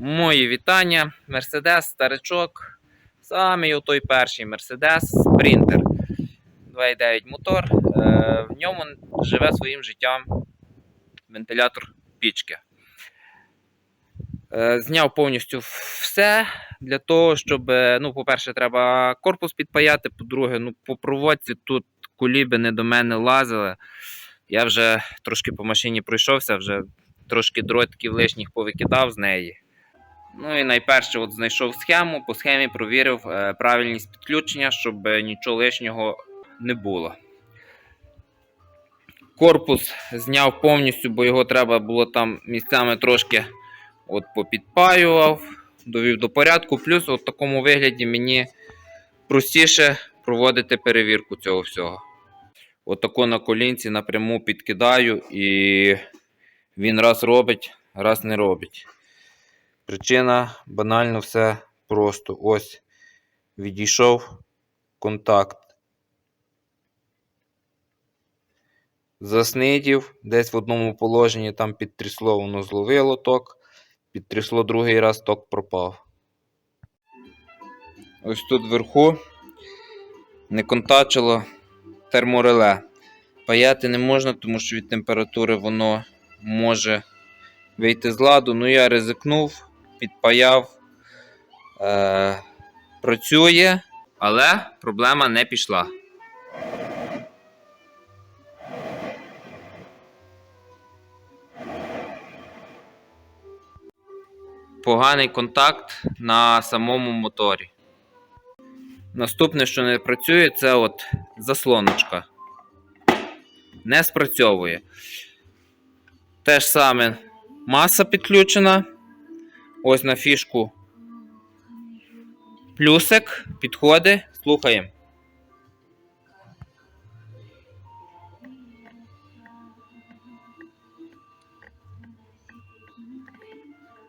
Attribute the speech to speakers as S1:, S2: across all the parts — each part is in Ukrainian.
S1: Мої вітання. Мерседес, старичок. Саме отой перший Мерседес Спринтер. 2,9 мотор. Е, В ньому живе своїм життям вентилятор пічки. Е, Зняв повністю все для того, щоб, е, ну, по-перше, треба корпус підпаяти, по-друге, ну, по проводці тут куліби не до мене лазили. Я вже трошки по машині пройшовся, вже трошки дротиків лишніх повикидав з неї. Ну і найперше от знайшов схему, по схемі провірив е, правильність підключення, щоб нічого лишнього не було. Корпус зняв повністю, бо його треба було там місцями трошки от попідпаював, довів до порядку. Плюс от в такому вигляді мені простіше проводити перевірку цього всього. От на колінці напряму підкидаю і він раз робить, раз не робить. Причина банально все просто. Ось відійшов контакт. Заснидів, десь в одному положенні там підтрясло, воно зловило ток, підтрясло другий раз, ток пропав. Ось тут вверху не контачило термореле. Паяти не можна, тому що від температури воно може вийти з ладу. Ну я ризикнув, підпаяв. Е, працює, але проблема не пішла. Поганий контакт на самому моторі. Наступне, що не працює, це от заслоночка. Не спрацьовує. Те ж саме маса підключена. Ось на фішку плюсик підходить. Слухаємо.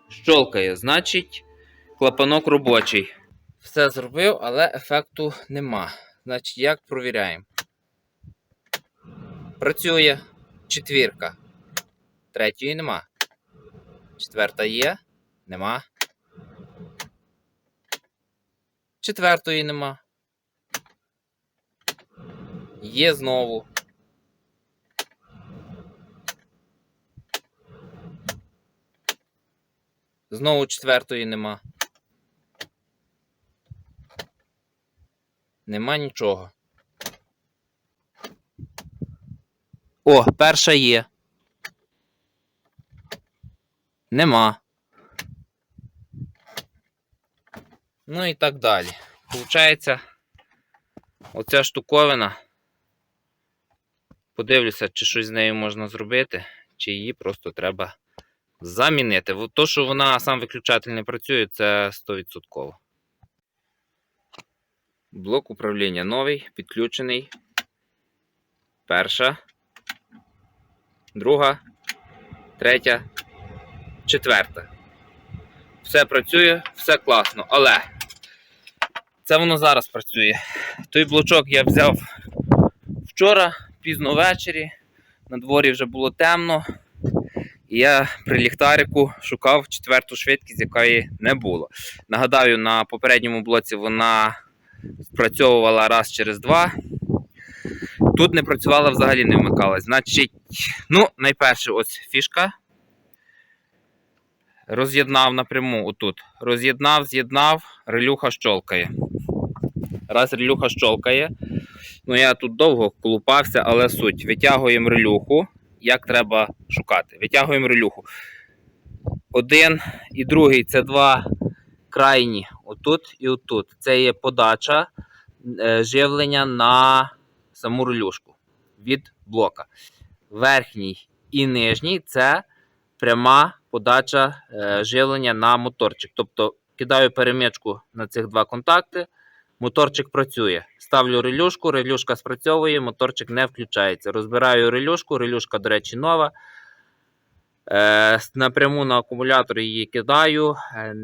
S1: Щолкає, значить, клапанок робочий. Все зробив, але ефекту нема. Значить, як провіряємо? Працює четвірка. Третьої нема. Четверта є. Нема. Четвертої нема. Є знову. Знову четвертої нема. Нема нічого. О, перша є. Нема. Ну і так далі. Получається, оця штуковина. Подивлюся, чи щось з нею можна зробити, чи її просто треба замінити. То, що вона сам виключатель не працює, це 100%. Блок управління новий, підключений. Перша, друга, третя, четверта. Все працює, все класно, але це воно зараз працює. Той блочок я взяв вчора, пізно ввечері. На дворі вже було темно. І я при ліхтарику шукав четверту швидкість, якої не було. Нагадаю, на попередньому блоці вона спрацьовувала раз через два. Тут не працювала взагалі не вмикалась. Значить, ну, найперше, ось фішка. Роз'єднав напряму отут. Роз'єднав, з'єднав, релюха щолкає. Раз релюха щолкає. Ну, я тут довго колупався, але суть. Витягуємо релюху. Як треба шукати? Витягуємо релюху. Один і другий це два крайні. Отут і отут. Це є подача е, живлення на саму релюшку від блока. Верхній і нижній це пряма подача е, живлення на моторчик. Тобто кидаю перемичку на цих два контакти, моторчик працює. Ставлю релюшку, релюшка спрацьовує, моторчик не включається. Розбираю релюшку, релюшка, до речі, нова. Е, напряму на акумулятор її кидаю. Е,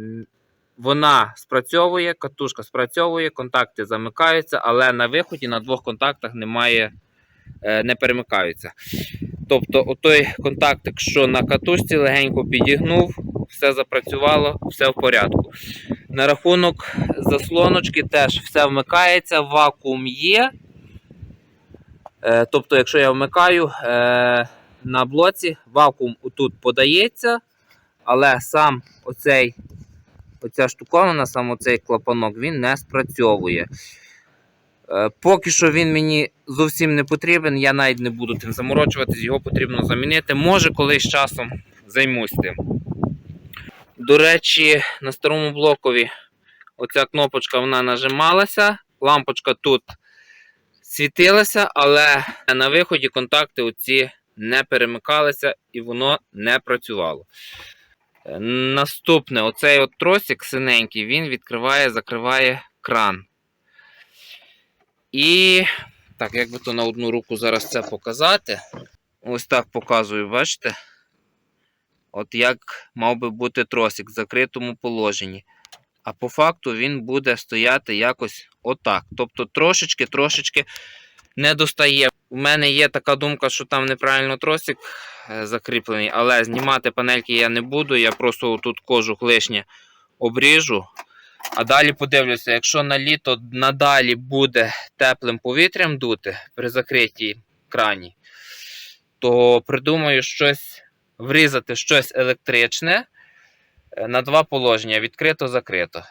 S1: вона спрацьовує, катушка спрацьовує, контакти замикаються, але на виході на двох контактах немає, е, не перемикаються. Тобто, отой контактик, що на катушці легенько підігнув, все запрацювало, все в порядку. На рахунок заслоночки теж все вмикається, вакуум є. Е, тобто, якщо я вмикаю е, на блоці, вакуум тут подається, але сам оцей, оця штуковина, сам оцей клапанок, він не спрацьовує. Е, Поки що він мені зовсім не потрібен, я навіть не буду тим заморочуватись, його потрібно замінити. Може, колись часом займусь тим. До речі, на старому блокові оця кнопочка вона нажималася, лампочка тут світилася, але на виході контакти оці не перемикалися і воно не працювало. Е, Наступне, оцей от тросик синенький, він відкриває, закриває кран. І так, як би то на одну руку зараз це показати. Ось так показую, бачите? От як мав би бути тросик в закритому положенні. А по факту він буде стояти якось отак. Тобто трошечки-трошечки не достає. У мене є така думка, що там неправильно тросик е, закріплений, але знімати панельки я не буду. Я просто тут кожух лишнє обріжу. А далі подивлюся, якщо на літо надалі буде теплим повітрям дути при закритій крані, то придумаю щось врізати щось електричне на два положення: відкрито-закрито.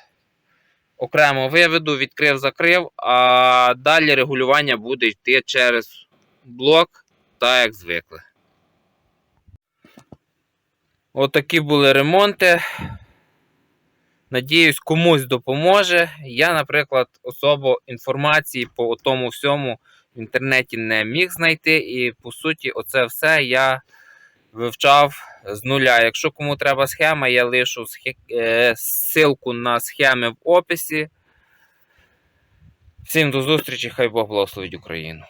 S1: Окремо виведу, відкрив, закрив, а далі регулювання буде йти через блок, так як звикли. Отакі були ремонти. Надіюсь, комусь допоможе. Я, наприклад, особо інформації по тому всьому в інтернеті не міг знайти. І по суті, оце все я вивчав з нуля. Якщо кому треба схема, я лишу е, ссылку на схеми в описі. Всім до зустрічі, хай Бог благословить Україну.